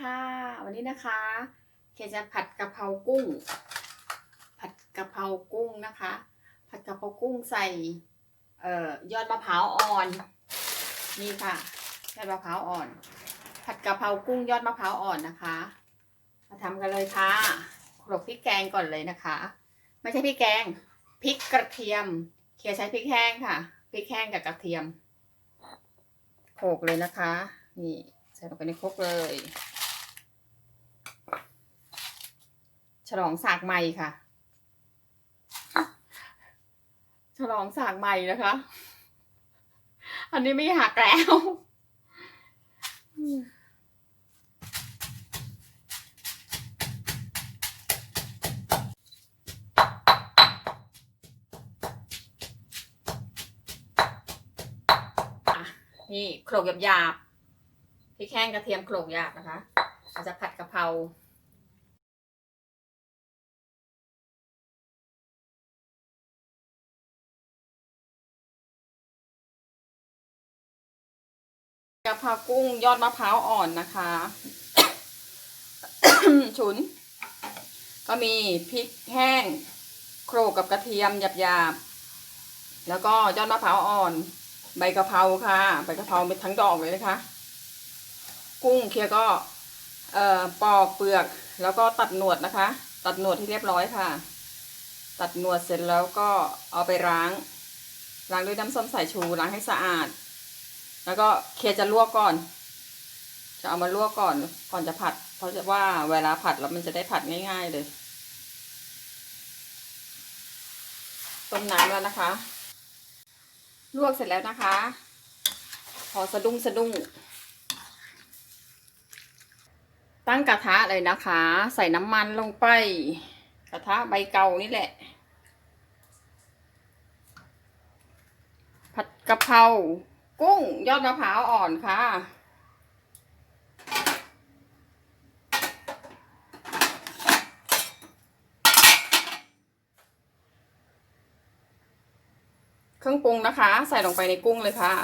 ค่ะ วันนี้นะคะ เคจะผัดกะเพรากุ้ง ผัดกะเพรากุ้งนะคะ ผัดกะเพรากุ้งใส่เอ่อยอดมะพร้าวอ่อน นี่ค่ะยอดมะพร้าวอ่อน ผัดกะเพรากุ้งยอดมะพร้าวอ่อนนะคะ มาทำกันเลยค่ะโขลกพริกแกงก่อนเลยนะคะ ไม่ใช่พริกแกงพริกกระเทียม เคใช้พริกแห้งค่ะพริกแห้งกับกระเทียมโขลกเลยนะคะ นี่ใส่ลงไปในครกเลย ฉลองสากใหม่ค่ะ ฉลองสากใหม่นะคะ อันนี้ไม่หักแล้วอะนี่โขลกหยาบๆพริกแห้งกระเทียมโขลกหยาบนะคะเราจะผัดกะเพราะเพรากุ้งยอดมะพร้าวอ่อนนะคะ ฉุน ก็มีพริกแห้งโขลกกับกระเทียมหยาบๆ แล้วก็ยอดมะพร้าวอ่อน ใบกะเพราค่ะ ใบกะเพราเป็นทั้งดอกเลยนะคะ กุ้งเคียก็เอ่อปอกเปลือกแล้วก็ตัดหนวดนะคะ ตัดหนวดที่เรียบร้อยค่ะ ตัดหนวดเสร็จแล้วก็เอาไปล้างล้างด้วยน้ำส้มสายชูล้างให้สะอาด แล้วก็เคจะลวกก่อน จะเอามาลวกก่อนก่อนจะผัด เพราะจะว่าเวลาผัดแล้วมันจะได้ผัดง่าย ๆ เลยต้มน้ำแล้วนะคะ ลวกเสร็จแล้วนะคะ พอสะดุ้งสะดุ้ง ตั้งกระทะเลยนะคะ ใส่น้ำมันลงไป กระทะใบเก่านี่แหละ ผัดกะเพรา กุ้งยอดมะพร้าวอ่อนค่ะ เครื่องปรุงนะคะ ใส่ลงไปในกุ้งเลยค่ะ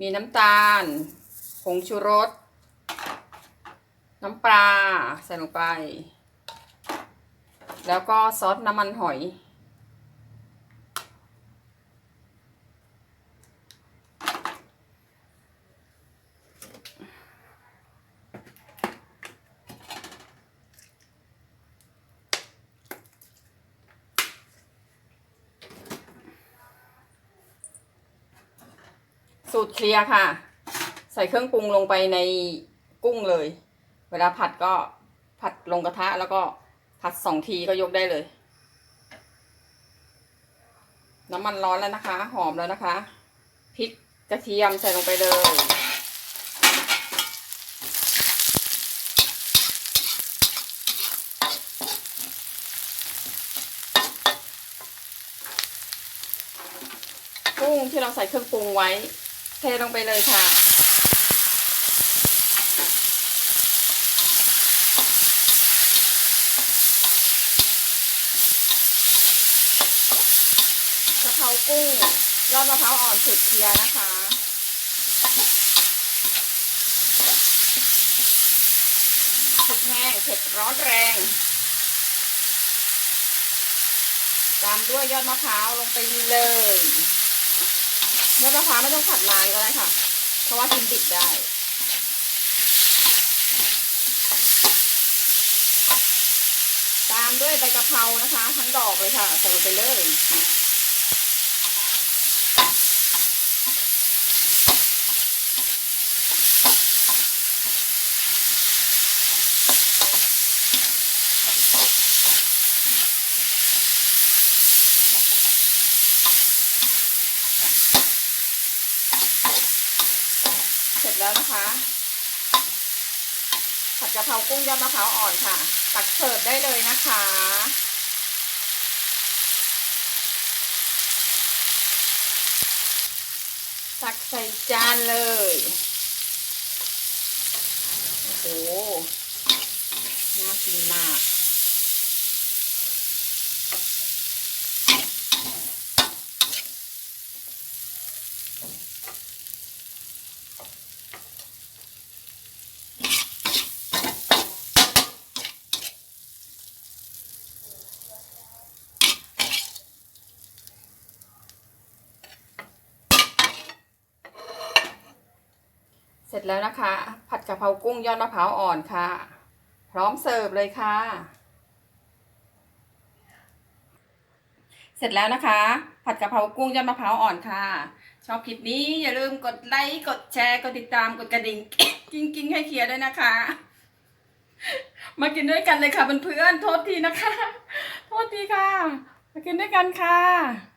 มีน้ำตาล ผงชูรส น้ำปลา ใส่ลงไป แล้วก็ซอสน้ำมันหอย สูตรเคลียร์ค่ะ ใส่เครื่องปรุงลงไปในกุ้งเลย เวลาผัดก็ผัดลงกระทะแล้วก็ผัดสองทีก็ยกได้เลย น้ำมันร้อนแล้วนะคะ หอมแล้วนะคะพริกกระเทียมใส่ลงไปเลยกุ้งที่เราใส่เครื่องปรุงไว้ ทลงไปเลยค่ะ กระเพรากุ้ง ยอดมะพร้าวอ่อนสุดเคียนะคะพริกแห้งเผ็ดร้อนแรง ตามด้วยยอดมะพร้าวลงไปเลย ยอดมะพร้าวไม่ต้องผัดนานก็ได้ค่ะ เพราะว่ากินดิบได้ตามด้วยใบกะเพรานะคะ ทั้งดอกเลยค่ะใส่ลงไปเลย จแล้วนะคะ ผัดกะเพรากุ้งยอดมะพร้าวอ่อนค่ะ ตักเสิร์ฟได้เลยนะคะตักใส่จานเลย โอ้โห น่ากินมาก สร็จแล้วนะคะ ผัดกะเพรากุ้งยอดมะพร้าวอ่อนค่ะ พร้อมเสิร์ฟเลยค่ะ เสร็จแล้วนะคะ ผัดกะเพรากุ้งยอดมะพร้าวอ่อนค่ะ ชอบคลิปนี้อย่าลืมกดไลค์กดแชร์กดติดตามกดกระดิ่งกิ้งๆให้เคลียร์ด้วยนะคะ มากินด้วยกันเลยค่ะเพื่อนๆโทษทีนะคะ โทษทีค่ะ มากินด้วยกันค่ะ